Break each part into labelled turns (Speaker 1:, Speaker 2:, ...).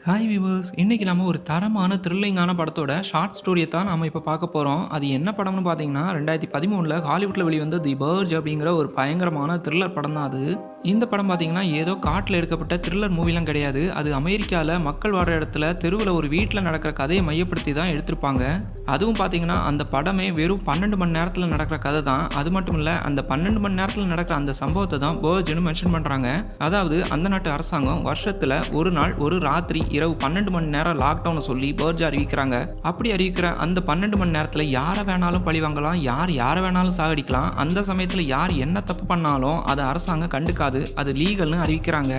Speaker 1: Hi viewers இன்றைக்கி நம்ம ஒரு தரமான த்ரில்லிங்கான படத்தோட ஷார்ட் ஸ்டோரியை தான் நம்ம இப்போ பார்க்க போகிறோம் அது என்ன படம்னு பார்த்தீங்கன்னா ரெண்டாயிரத்தி பதிமூணில் ஹாலிவுட்டில் வெளிவந்த தி பர்ஜ் அப்படிங்கிற ஒரு பயங்கரமான த்ரில்லர் படம் தான் அது. இந்த படம் பார்த்தீங்கன்னா ஏதோ காட்டில் எடுக்கப்பட்ட த்ரில்லர் மூவிலாம் கிடையாது. அது அமெரிக்காவில் மக்கள் வாடுற இடத்துல தெருவில் ஒரு வீட்டில் நடக்கிற கதையை மையப்படுத்தி தான் எடுத்திருப்பாங்க. அதுவும் பார்த்தீங்கன்னா அந்த படமே வெறும் பன்னெண்டு மணி நேரத்தில் நடக்கிற கதை தான். அது மட்டும் இல்லை அந்த பன்னெண்டு மணி நேரத்தில் நடக்கிற அந்த சம்பவத்தை தான் பர்ஜ்னு மென்ஷன் பண்ணுறாங்க அதாவது அந்த நாட்டு அரசாங்கம் வருஷத்தில் ஒரு நாள் ஒரு ராத்திரி இரவு பன்னெண்டு மணி நேரம் லாக்டவுனை சொல்லி பேர்ஜ் அறிவிக்கிறாங்க. அப்படி அறிவிக்கிற அந்த பன்னெண்டு மணி நேரத்தில் யாரை வேணாலும் பழி வாங்கலாம் யார் யாரை வேணாலும் சாகடிக்கலாம் அந்த சமயத்தில் யார் என்ன தப்பு பண்ணாலும் அதை அரசாங்கம் கண்டுக்காது. அது லீகல்னு அறிவிக்கிறாங்க.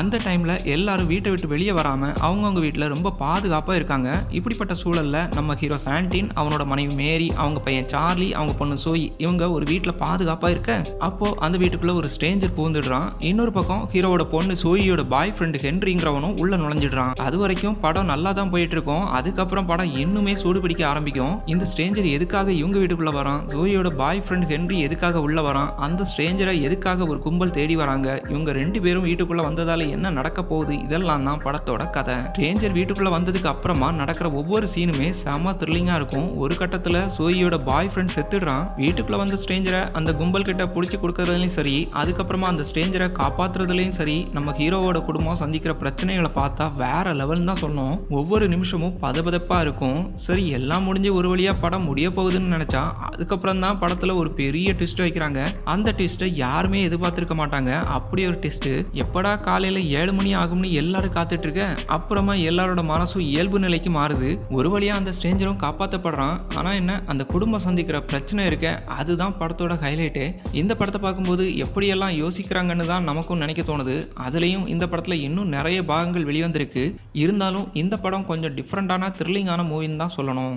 Speaker 1: அந்த டைமில் எல்லாரும் வீட்டை விட்டு வெளியே வராமல் அவங்கவுங்க வீட்டில் ரொம்ப பாதுகாப்பாக இருக்காங்க. இப்படிப்பட்ட சூழலில் நம்ம ஹீரோ சாண்டின் அவனோட மனைவி மேரி அவங்க பையன் சார்லி அவங்க பொண்ணு சோய் இவங்க ஒரு வீட்டில் பாதுகாப்பாக இருக்க. அப்போது அந்த வீட்டுக்குள்ளே ஒரு ஸ்ட்ரேஞ்சர் பூந்துடுறான் இன்னொரு பக்கம் ஹீரோவோட பொண்ணு சோயியோட பாய் ஃப்ரெண்டு ஹென்ரிங்கிறவனும் உள்ளே நுழைஞ்சிடுறான். அது வரைக்கும் படம் நல்லா தான் போயிட்டு இருக்கும் அதுக்கப்புறம் படம் இன்னுமே சூடு பிடிக்க ஆரம்பிக்கும். இந்த ஸ்ட்ரேஞ்சர் எதுக்காக இவங்க வீட்டுக்குள்ளே வரான்? சோயியோட பாய் ஃப்ரெண்ட் ஹென்றி எதுக்காக உள்ளே வரான்? அந்த ஸ்ட்ரேஞ்சரை எதுக்காக ஒரு கும்பல் தேடி வராங்க? இவங்க ரெண்டு பேரும் வீட்டுக்குள்ள வந்ததால என்ன நடக்க போகுது? இதெல்லாம் தான் படத்தோட கதை. ரேஞ்சர் வீட்டுக்குள்ள வந்ததுக்கு அப்புறமா நடக்கிற ஒவ்வொரு சீனுமே செம த்ரில்லிங்கா இருக்கும். ஒரு கட்டத்துல சோயியோட பாய் ஃப்ரெண்ட் செத்துடுறான். வீட்டுக்குள்ள வந்த ஸ்ட்ரேஞ்சரை அந்த கும்பல் கிட்ட பிடிச்சி கொடுக்கறதுலையும் சரி அதுக்கப்புறமா அந்த ஸ்ட்ரேஞ்சரை காப்பாத்துறதுலையும் சரி நம்ம ஹீரோவோட குடும்பம் சந்திக்கிற பிரச்சனைகளை பார்த்தா வேற லெவல் தான் சொல்லணும். ஒவ்வொரு நிமிஷமும் பதபதப்பா இருக்கும். சரி எல்லாம் முடிஞ்சு ஒரு வழியா படம் முடிய போகுதுன்னு நினைச்சா அதுக்கப்புறம் தான் படத்துல ஒரு பெரிய ட்விஸ்ட் வைக்கிறாங்க. அந்த ட்விஸ்ட்டை யாருமே எதிர்பார்த்திருக்க மாட்டாங்க. அப்படி ஒரு டெஸ்ட்டு எப்படா காலையில் ஏழு மணி ஆகும்னு எல்லாரும் காத்துட்டு இருக்க அப்புறமா எல்லாரோட மனசும் இயல்பு நிலைக்கு மாறுது. ஒரு வழியாக அந்த ஸ்ட்ரேஞ்சரும் காப்பாற்றப்படுறான் ஆனால் என்ன அந்த குடும்பம் சந்திக்கிற பிரச்சனை இருக்க அதுதான் படத்தோட ஹைலைட்டு இந்த படத்தை பார்க்கும்போது எப்படியெல்லாம் யோசிக்கிறாங்கன்னு தான் நமக்கும் நினைக்க தோணுது. அதுலேயும் இந்த படத்தில் இன்னும் நிறைய பாகங்கள் வெளிவந்திருக்கு. இருந்தாலும் இந்த படம் கொஞ்சம் டிஃப்ரெண்ட்டான த்ரில்லிங்கான மூவின்னு தான் சொல்லணும்.